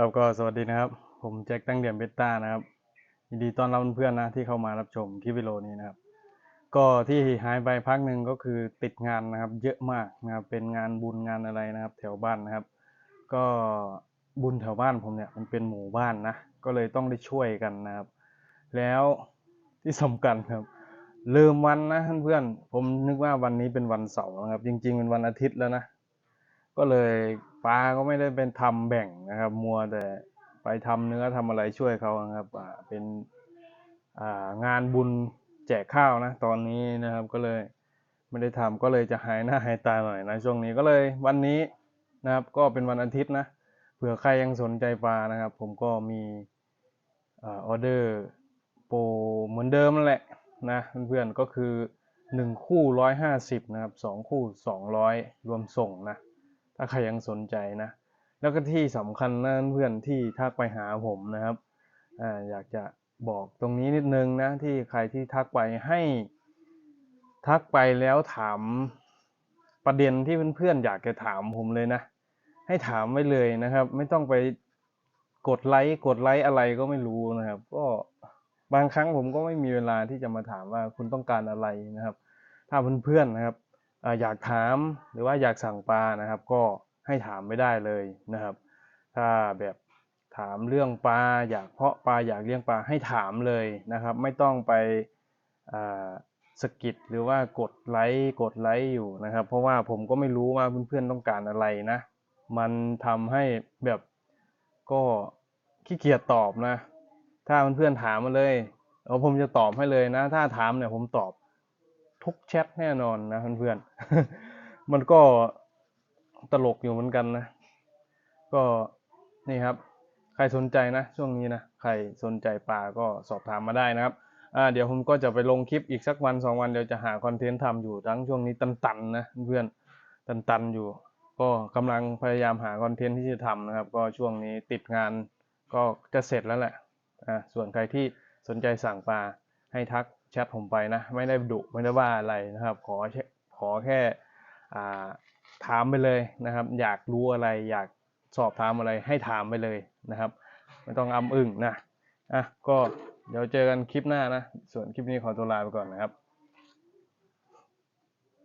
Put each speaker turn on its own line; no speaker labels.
ครับก็สวัสดีนะครับ ผมแจ็คตั้งเดียมเบต้านะครับยินดีต้อนรับเพื่อนๆนะที่เข้ามารับชมคลิปวิดีโอนี้นะครับ ก็ที่หายไปพักหนึ่งก็คือติดงานนะครับ เยอะมากนะครับเป็นงานบุญงานอะไรนะครับ แถวบ้านนะครับ ก็บุญแถวบ้านผมเนี่ยมันเป็นหมู่บ้านนะก็เลยต้องได้ช่วยกันนะครับ แล้วที่สำคัญครับ ลืมวันนะเพื่อนๆผมนึกว่าวันนี้เป็นวันเสาร์นะครับ จริง ๆ เป็นวันอาทิตย์แล้วนะ ก็เลยปลาก็ไม่ได้เป็นทำแบ่งนะครับ มัวแต่ไปทำเนื้อทำอะไรช่วยเขาครับเป็นงานบุญแจกข้าวนะ ตอนนี้นะครับก็เลยไม่ได้ทำก็เลยจะหายหน้าหายตาหน่อยนะช่วงนี้ก็เลยวันนี้นะครับ ก็เป็นวันอาทิตย์นะเผื่อใครยังสนใจปลานะครับ ผมก็มีออเดอร์โปรเหมือนเดิมนั่นแหละนะเพื่อนๆก็คือหนึ่งคู่ร้อยห้าสิบนะครับสองคู่สองร้อยรวมส่งนะ ถ้าใครยังสนใจนะ แล้วก็ที่สำคัญนะเพื่อนที่ทักไปหาผมนะครับอ่าอยากจะบอกตรงนี้นิดนึงนะที่ใครที่ทักไปให้ทักไปแล้วถามประเด็นที่เพื่อนๆอยากจะถามผมเลยนะ ให้ถามไว้เลยนะครับ ไม่ต้องไปกดไลค์กดไลค์อะไรก็ไม่รู้นะครับ ก็บางครั้งผมก็ไม่มีเวลาที่จะมาถามว่าคุณต้องการอะไรนะครับ ถ้าเพื่อนๆนะครับ อยากถามหรือว่าอยากสั่งปลานะครับ ก็ให้ถามไม่ได้เลยนะครับ ถ้าแบบถามเรื่องปลาอยากเพาะปลาอยากเลี้ยงปลาให้ถามเลยนะครับ ไม่ต้องไปสกิดหรือว่ากดไลค์กดไลค์อยู่นะครับ เพราะว่าผมก็ไม่รู้ว่าเพื่อนๆต้องการอะไรนะ มันทำให้แบบก็ขี้เกียจตอบนะ ถ้าเพื่อนๆถามมาเลยเออผมจะตอบให้เลยนะ ถ้าถามเนี่ยผมตอบ ทุกแชทแน่นอนนะเพื่อนๆ มันก็ตลกอยู่เหมือนกันนะ ก็นี่ครับ ใครสนใจนะ ช่วงนี้นะ ใครสนใจปลาก็สอบถามมาได้นะครับอ่าเดี๋ยวผมก็จะไปลงคลิปอีกสักวันสองวันเดี๋ยวจะหาคอนเทนต์ทำอยู่ทั้งช่วงนี้ตันๆนะเพื่อนตันๆอยู่ ก็กำลังพยายามหาคอนเทนต์ที่จะทำนะครับ ก็ช่วงนี้ติดงานก็จะเสร็จแล้วแหละอ่าส่วนใครที่สนใจสั่งปลาให้ทัก แชทผมไปนะ ไม่ได้ดุไม่ได้ว่าอะไรนะครับ ขอขอแค่าถามไปเลยนะครับ อยากรู้อะไรอยากสอบถามอะไรให้ถามไปเลยนะครับ ไม่ต้องอำอึ้งนะอะก็เดี๋ยวเจอกันคลิปหน้านะ ส่วนคลิปนี้ขอตัวลาไปก่อนนะครับ